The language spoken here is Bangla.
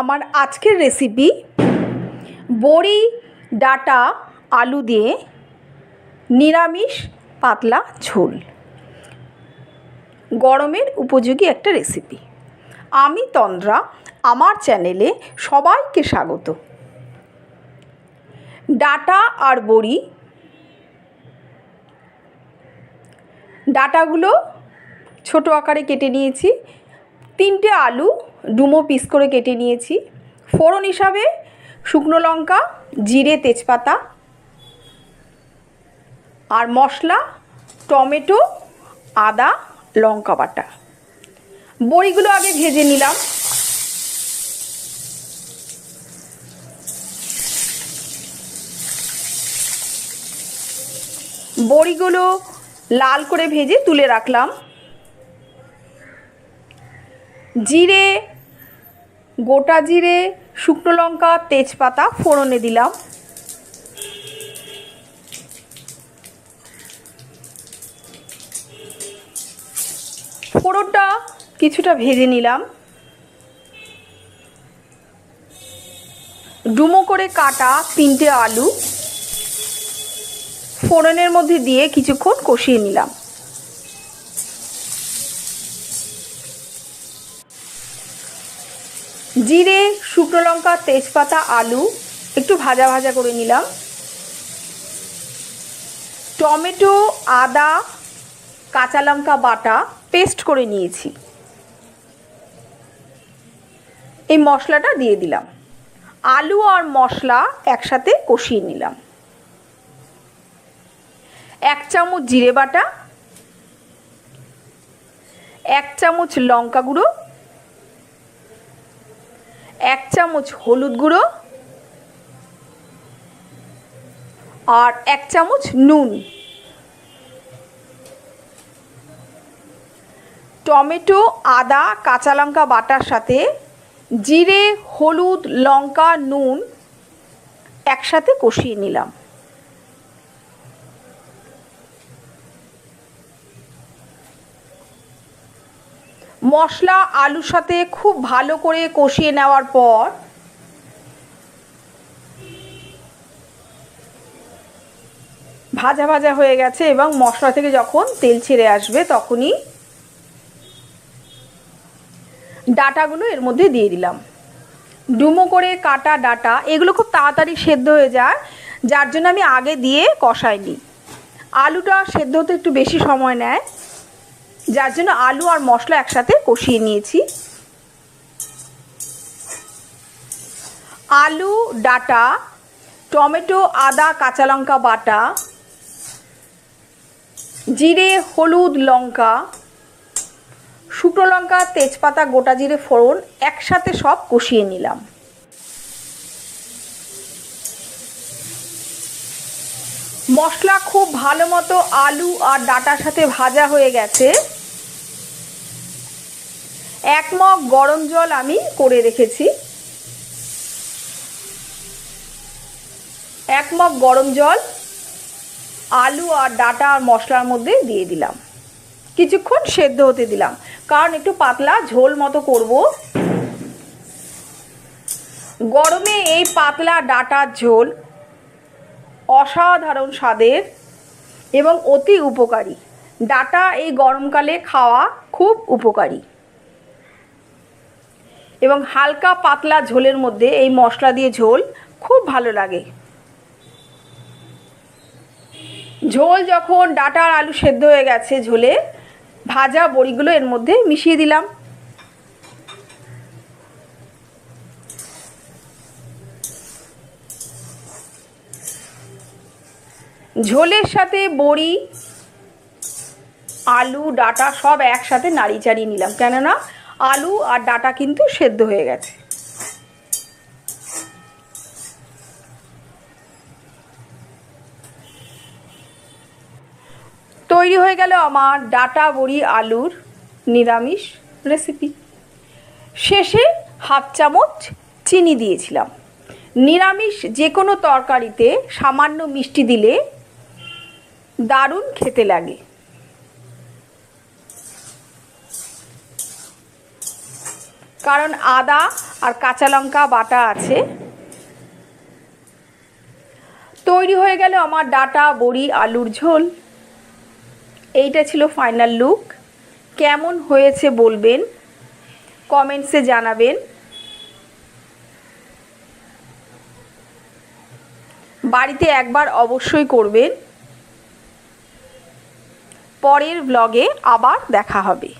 আমার আজকের রেসিপি বড়ি, ডাঁটা, আলু দিয়ে নিরামিষ পাতলা ঝোল। গরমের উপযোগী একটা রেসিপি আমি তন্দ্রা, আমার চ্যানেলে সবাইকে স্বাগত। ডাটা আর বড়ি। ডাটাগুলো ছোটো আকারে কেটে নিয়েছি। তিনটে আলু ডুমো পিস করে কেটে নিয়েছি। ফোড়ন হিসাবে শুকনো লঙ্কা, জিরে, তেজপাতা আর মশলা, টমেটো, আদা, লঙ্কা বাটা। বড়িগুলো আগে ভেজে নিলাম। বড়িগুলো লাল করে ভেজে তুলে রাখলাম। জিরে, গোটা জিরে, শুকনো লঙ্কা, তেজপাতা ফোড়নে দিলাম। ফোড়নটা কিছুটা ভেজে নিলাম। ডুমো করে কাটা তিনটে আলু। ফোড়নের মধ্যে দিয়ে কিছুক্ষণ কষিয়ে নিলাম। জিরে, শুকনো লঙ্কা, তেজপাতা, আলু, একটু ভাজা ভাজা করে নিলাম। টমেটো, আদা, কাঁচা লঙ্কা বাটা পেস্ট করে নিয়েছি। এই মশলাটা দিয়ে দিলাম। আলু আর মশলা একসাথে কষিয়ে নিলাম। এক চামচ জিরে বাটা, এক চামচ লঙ্কা গুঁড়ো এক চামচ হলুদ গুঁড়ো আর এক চামচ নুন। টমেটো, আদা, কাঁচা লঙ্কা বাটার সাথে জিরে, হলুদ, লঙ্কা, নুন একসাথে কষিয়ে নিলাম। মশলা, আলুর সাথে খুব ভালো করে কষিয়ে নেওয়ার পর ভাজা ভাজা হয়ে গেছে এবং মশলা থেকে যখন তেল ছেড়ে আসবে তখনই ডাটাগুলো এর মধ্যে দিয়ে দিলাম। ডুমো করে কাটা ডাটা, এগুলো খুব তাড়াতাড়ি সেদ্ধ হয়ে যায়, যার জন্য আমি আগে দিয়ে কষাইনি। আলুটা সেদ্ধ হতে একটু বেশি সময় নেয়। যার জন্য আলু আর মশলা একসাথে কষিয়ে নিয়েছি। আলু, ডাটা, টমেটো, আদা, কাঁচা লঙ্কা বাটা, জিরে, হলুদ, লঙ্কা, শুকনো লঙ্কা, তেজপাতা, গোটা জিরে, ফোড়ন একসাথে সব কষিয়ে নিলাম। মশলা খুব ভালো মতো আলু আর ডাটার সাথে ভাজা হয়ে গেছে। এক মগ গরম জল আমি করে রেখেছি। এক মগ গরম জল, আলু আর ডাটা আর মশলার মধ্যে দিয়ে দিলাম। কিছুক্ষণ সেদ্ধ হতে দিলাম। কারণ একটু পাতলা ঝোল মতো করব। গরমে এই পাতলা ডাটার ঝোল অসাধারণ স্বাদের এবং অতি উপকারী। ডাটা এই গরমকালে খাওয়া খুব উপকারী। এবং হালকা পাতলা ঝোলের মধ্যে এই মশলা দিয়ে ঝোল খুব ভালো লাগে। ঝোল যখন ডাটা আর আলু সেদ্ধ হয়ে গেছে ঝোলে ভাজা বড়িগুলো এর মধ্যে মিশিয়ে দিলাম। ঝোলের সাথে বড়ি, আলু, ডাটা সব একসাথে নাড়ি চাড়িয়ে নিলাম। কেননা আলু আর ডাটা কিন্তু সেদ্ধ হয়ে গেছে। তৈরি হয়ে গেল আমার ডাটা, বড়ি, আলুর নিরামিষ রেসিপি। শেষে হাফ চামচ চিনি দিয়েছিলাম। নিরামিষ যে কোনো তরকারিতে সামান্য মিষ্টি দিলে দারুণ খেতে লাগে। কারণ আদা আর কাঁচা লঙ্কা বাটা আছে। তৈরি হয়ে গেল আমার ডাটা, বড়ি, আলুর ঝোল। এইটা ছিল ফাইনাল লুক কেমন হয়েছে বলবেন? কমেন্টসে জানাবেন। বাড়িতে একবার অবশ্যই করবেন। পরের ব্লগে আবার দেখা হবে।